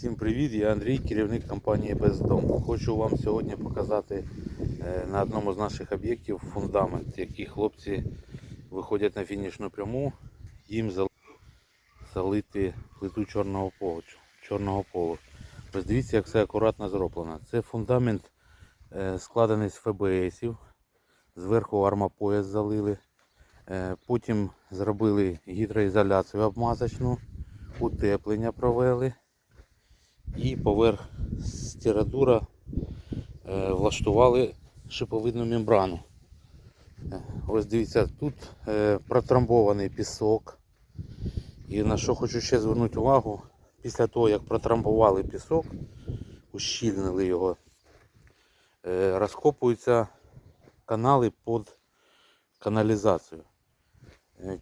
Всім привіт, я Андрій, керівник компанії Бездом. Хочу вам сьогодні показати е, на одному з наших об'єктів фундамент, який хлопці виходять на фінішну пряму, їм залити плиту чорного полу. Чорного полу. Дивіться, як все акуратно зроблено. Це фундамент е, складений з ФБСів, зверху армопояс залили, Е, потім зробили гідроізоляцію обмазочну, утеплення провели і поверх стирадура е, влаштували шиповидну мембрану. Е, Ось дивіться, тут е, протрамбований пісок. І на що хочу ще звернути увагу, після того як протрамбували пісок, ущільнили його, розкопуються канали під каналізацію.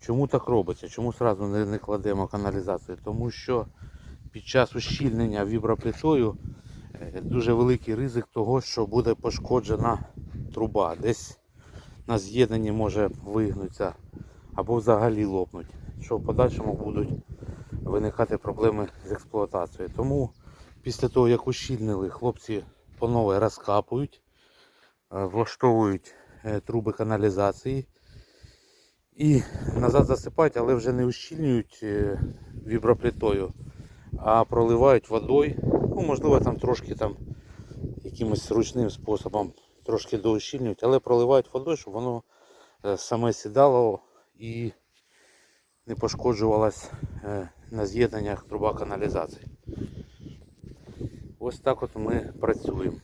Чому так робиться? Чому одразу не кладемо каналізацію? Тому що під час ущільнення віброплитою е, дуже великий ризик того, що буде пошкоджена труба. Десь на з'єднанні може вигнутися або взагалі лопнуть, що в подальшому будуть виникати проблеми з експлуатацією. Тому після того, як ущільнили, хлопці по новій розкапують, е, влаштовують е, труби каналізації і назад засипають, але вже не ущільнюють віброплитою, а проливають водою. Ну, можливо, там трошки там якимось ручним способом трошки доущільнюють, але проливають водою, щоб воно е, саме сідало і не пошкоджувалось е, на з'єднаннях труба каналізації. Ось так от ми працюємо.